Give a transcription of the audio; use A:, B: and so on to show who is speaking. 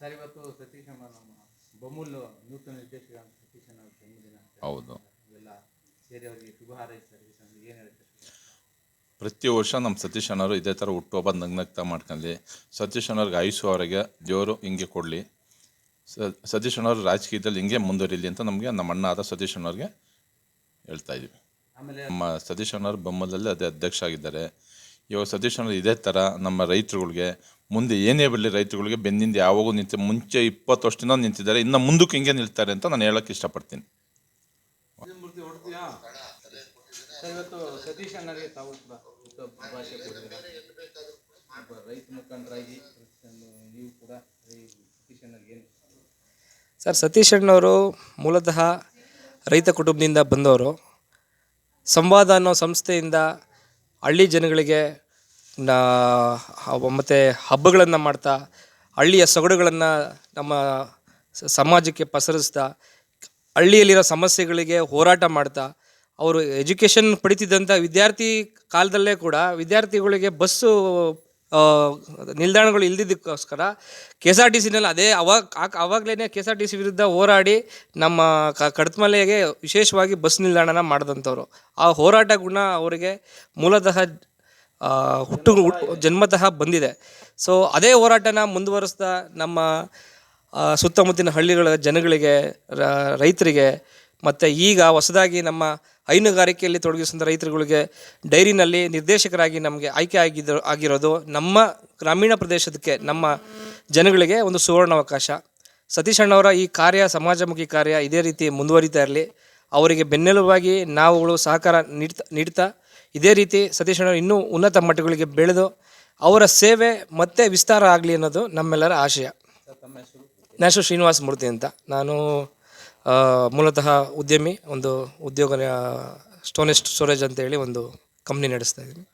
A: Sir ಇವತ್ತು ಸತೀಶ್ ನಮ್ಮ ಬಮೂಲ್ ನೂತನ ನಿರ್ದೇಶಕ ಅಂತ ಸತೀಶ್ ಅಣ್ಣ ಜನ್ಮದಿನ
B: ಹೌದು.
A: ಇವೆಲ್ಲ ಸೇರಿ ಅವರಿಗೆ ಶುಭ ಹಾರೈಸ್ತಾರೆ ಏನು ಹೇಳ್ತಾರೆ?
B: ಪ್ರತಿ ವರ್ಷ ನಮ್ಮ ಸತೀಶ್ ಅಣ್ಣವರು ಇದೇ ಥರ ಹುಟ್ಟುಹಬ್ಬ ನಗ್ನಗ್ತಾ ಮಾಡ್ಕೊಳ್ಳಿ ಸತೀಶ್ ಅಣ್ಣವ್ರಿಗೆ ಆಯುಷು ಅವರಿಗೆ ದೇವರು ಹಿಂಗೆ ಕೊಡಲಿ. ಸತೀಶ್ ಅಣ್ಣವ್ರು ರಾಜಕೀಯದಲ್ಲಿ ಹಿಂಗೆ ಮುಂದುವರಿಲಿ ಅಂತ ನಮಗೆ ನಮ್ಮ ಅಣ್ಣ ಆದ ಸತೀಶ್ ಅಣ್ಣವ್ರಿಗೆ ಹೇಳ್ತಾ
A: ಆಮೇಲೆ
B: ನಮ್ಮ ಸತೀಶ್ ಅಣ್ಣವ್ರು ಬೊಮ್ಮದಲ್ಲಿ ಅದೇ ಅಧ್ಯಕ್ಷ ಆಗಿದ್ದಾರೆ. ಇವಾಗ ಸತೀಶ್ ಅಣ್ಣವ್ರು ಇದೇ ಥರ ನಮ್ಮ ರೈತರುಗಳಿಗೆ ಮುಂದೆ ಏನೇ ಬರಲಿ ರೈತರುಗಳಿಗೆ ಬೆನ್ನಿಂದ ಯಾವಾಗೂ ನಿಂತು ಮುಂಚೆ ಇಪ್ಪತ್ತು ವರ್ಷದಿಂದ ನಿಂತಿದ್ದಾರೆ ಇನ್ನು ಮುಂದಕ್ಕೆ ಹಿಂಗೆ ನಿಲ್ತಾರೆ ಅಂತ ನಾನು ಹೇಳೋಕ್ಕೆ ಇಷ್ಟಪಡ್ತೀನಿ.
A: ಸರ್ ಸತೀಶ್
C: ಅಣ್ಣವರು ಮೂಲತಃ ರೈತ ಕುಟುಂಬದಿಂದ ಬಂದವರು. ಸಂವಾದ ಅನ್ನೋ ಸಂಸ್ಥೆಯಿಂದ ಹಳ್ಳಿ ಜನಗಳಿಗೆ ಮತ್ತು ಹಬ್ಬಗಳನ್ನು ಮಾಡ್ತಾ, ಹಳ್ಳಿಯ ಸೊಗಡುಗಳನ್ನು ನಮ್ಮ ಸಮಾಜಕ್ಕೆ ಪಸರಿಸ್ತಾ, ಹಳ್ಳಿಯಲ್ಲಿರೋ ಸಮಸ್ಯೆಗಳಿಗೆ ಹೋರಾಟ ಮಾಡ್ತಾ, ಅವರು ಎಜುಕೇಷನ್ ಪಡಿತಿದ್ದಂಥ ವಿದ್ಯಾರ್ಥಿ ಕಾಲದಲ್ಲೇ ಕೂಡ ವಿದ್ಯಾರ್ಥಿಗಳಿಗೆ ಬಸ್ಸು ನಿಲ್ದಾಣಗಳು ಇಲ್ದಿದ್ದಕ್ಕೋಸ್ಕರ ಕೆ ಎಸ್ ಆರ್ ಟಿ ಸಿನಲ್ಲಿ ಅದೇ ಅವಾಗ ಅವಾಗಲೇ K S R T C ವಿರುದ್ಧ ಹೋರಾಡಿ ನಮ್ಮ ಕ, ಕಡತಮಲೆಗೆ ವಿಶೇಷವಾಗಿ ಬಸ್ ನಿಲ್ದಾಣನ ಮಾಡಿದಂಥವ್ರು. ಆ ಹೋರಾಟ ಗುಣ ಅವರಿಗೆ ಮೂಲತಃ ಹುಟ್ಟು ಜನ್ಮತಃ ಬಂದಿದೆ. ಸೊ ಅದೇ ಹೋರಾಟನ ಮುಂದುವರಿಸ್ತಾ ನಮ್ಮ ಸುತ್ತಮುತ್ತಿನ ಹಳ್ಳಿಗಳ ಜನಗಳಿಗೆ ರೈತರಿಗೆ ಮತ್ತು ಈಗ ಹೊಸದಾಗಿ ನಮ್ಮ ಹೈನುಗಾರಿಕೆಯಲ್ಲಿ ತೊಡಗಿಸಿದ ರೈತರುಗಳಿಗೆ ಡೈರಿನಲ್ಲಿ ನಿರ್ದೇಶಕರಾಗಿ ನಮಗೆ ಆಯ್ಕೆ ಆಗಿದ್ದ ಆಗಿರೋದು ನಮ್ಮ ಗ್ರಾಮೀಣ ಪ್ರದೇಶಕ್ಕೆ ನಮ್ಮ ಜನಗಳಿಗೆ ಒಂದು ಸುವರ್ಣಾವಕಾಶ. ಸತೀಶ್ ಅಣ್ಣವರ ಈ ಕಾರ್ಯ ಸಮಾಜಮುಖಿ ಕಾರ್ಯ ಇದೇ ರೀತಿ ಮುಂದುವರಿತಾ ಇರಲಿ. ಅವರಿಗೆ ಬೆನ್ನೆಲುಬಾಗಿ ನಾವುಗಳು ಸಹಕಾರ ನೀಡ್ತಾ ನೀಡ್ತಾ ಇದೇ ರೀತಿ ಸತೀಶ್ ಅಣ್ಣವರು ಇನ್ನೂ ಉನ್ನತ ಮಟ್ಟಗಳಿಗೆ ಬೆಳೆದು ಅವರ ಸೇವೆ ಮತ್ತೆ ವಿಸ್ತಾರ ಆಗಲಿ ಅನ್ನೋದು ನಮ್ಮೆಲ್ಲರ ಆಶಯ. ನ್ಯಾಷನಲ್ ಶ್ರೀನಿವಾಸ ಮೂರ್ತಿ ಅಂತ. ನಾನು ಮೂಲತಃ ಉದ್ಯಮಿ ಒಂದು ಉದ್ಯೋಗ ಸ್ಟೋನೆಸ್ಟ್ ಸ್ಟೋರೇಜ್ ಅಂತೇಳಿ ಒಂದು ಕಂಪ್ನಿ ನಡೆಸ್ತಾ ಇದ್ದೀನಿ.